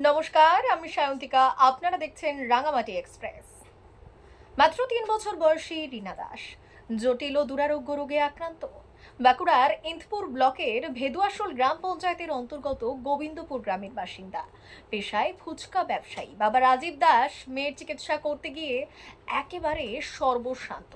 নমস্কার, আমি সায়ন্তিকা। আপনারা দেখছেন রাঙামাটি এক্সপ্রেস। মাত্র তিন বছর বয়সী রীনা দাস। জটিল ও দুরারোগ্য রোগে আক্রান্ত। বাঁকুড়ার ইন্দপুর ব্লকের ভেদুয়াশোল গ্রাম পঞ্চায়েতের অন্তর্গত গোবিন্দপুর গ্রামের বাসিন্দা। পেশায় ফুচকা ব্যবসায়ী। বাবা রাজীব দাস মেয়ের চিকিৎসা করতে গিয়ে একেবারে সর্বশান্ত।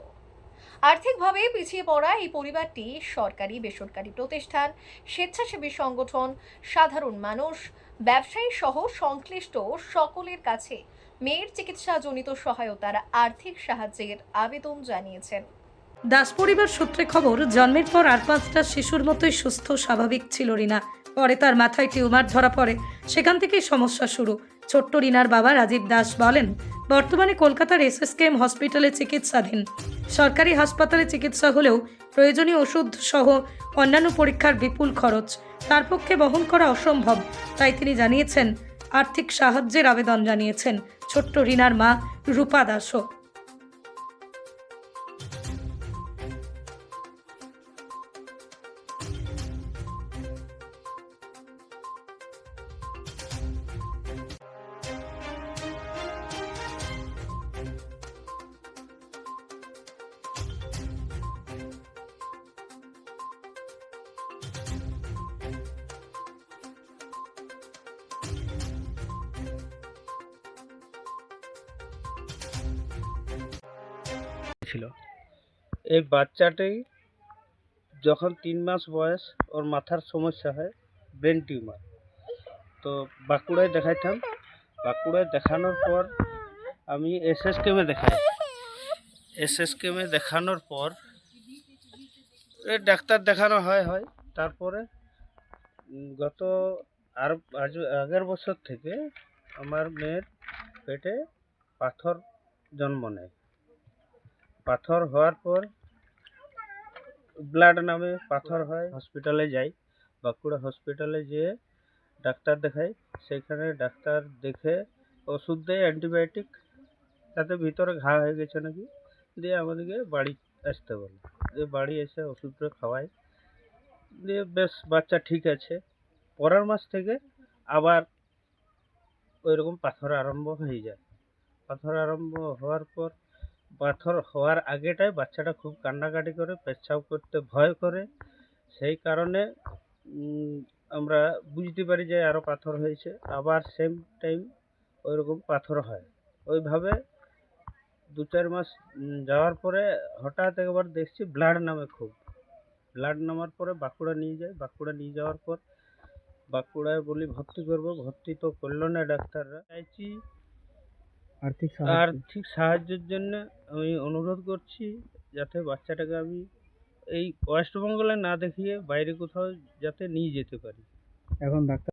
আর্থিকভাবে পিছিয়ে পড়া এই পরিবারটি সরকারি বেসরকারি প্রতিষ্ঠান, স্বেচ্ছাসেবী সংগঠন, সাধারণ মানুষ, ব্যবসায়ী সহ সংশ্লিষ্ট সকলের কাছে মেয়ের চিকিৎসাজনিত সহায়তার আর্থিক সাহায্যের আবেদন জানিয়েছেন। দাস পরিবার সূত্রে খবর, জন্মের পর আর পাঁচটা শিশুর মতোই সুস্থ, স্বাভাবিক ছিল রিনা। পরে তার মাথায় টিউমার ধরা পড়ে। সেখান থেকেই সমস্যা শুরু। ছোট্ট রিনার বাবা রাজীব দাস বলেন বর্তমানে কলকাতার এসএসকেএম হসপিটালে চিকিৎসাধীন। সরকারি হাসপাতালে চিকিৎসা হলেও প্রয়োজনীয় ওষুধ সহ অন্যান্য পরীক্ষার বিপুল খরচ। তার পক্ষে বহন করা অসম্ভব, তাই তিনি জানিয়েছেন। আর্থিক সাহায্যের আবেদন জানিয়েছেন ছোট্ট রিনার মা রূপা দাসও। ছিল। এই বাচ্চাটি যখন তিন মাস বয়স, ওর মাথার সমস্যা হয়, ব্রেন টিউমার। তো বাঁকুড়ায় দেখাইতাম। বাঁকুড়ায় দেখানোর পর আমি এস এস কেমে দেখাই। এস এস কেমে দেখানোর পর ডাক্তার দেখানো হয় হয়। তারপরে গত আর, আজ, আগের বছর থেকে আমার মেয়ের পেটে পাথর জন্ম নেয়। পাথর হওয়ার পর ব্লাড নামে পাথর হয়। হসপিটালে যাই। বাঁকুড়া হসপিটালে যেয়ে ডাক্তার দেখাই। সেখানে ডাক্তার দেখে ওষুধ দেয় অ্যান্টিবায়োটিক তাতে ভিতরে ঘা হয়ে গেছে নাকি? দিয়ে আমাদেরকে বাড়ি আসতে বলে। দিয়ে বাড়ি এসে ওষুধটা খাওয়াই। দিয়ে বেশ, বাচ্চা ঠিক আছে। পরের মাস থেকে আবার ওই রকম পাথর আরম্ভ হয়ে যায়। পাথর আরম্ভ হওয়ার পর পাথর হওয়ার আগেটায় বাচ্চাটা খুব কান্নাকাটি করে, পেচ্ছাপ করতে ভয় করে। সেই কারণে আমরা বুঝতে পারি যে আরও পাথর হয়েছে। আবার সেম টাইম ওইরকম পাথর হয়। ওইভাবে দু চার মাস যাওয়ার পরে হঠাৎ একবার দেখছি ব্লাড নামে খুব। ব্লাড নামার পরে বাঁকুড়া নিয়ে যায়। বাঁকুড়া নিয়ে যাওয়ার পর বাঁকুড়ায় বলি, ভর্তি করব? ভর্তি তো করল না ডাক্তাররা। চাইছি আর্থিক আর্থিক সাহায্যের জন্য আমি অনুরোধ করছি যাতে বাচ্চাটাকে আমি এই ওয়েস্ট বেঙ্গলে না দেখিয়ে বাইরে কোথাও যাতে নিয়ে যেতে পারি। এখন ডাক্তার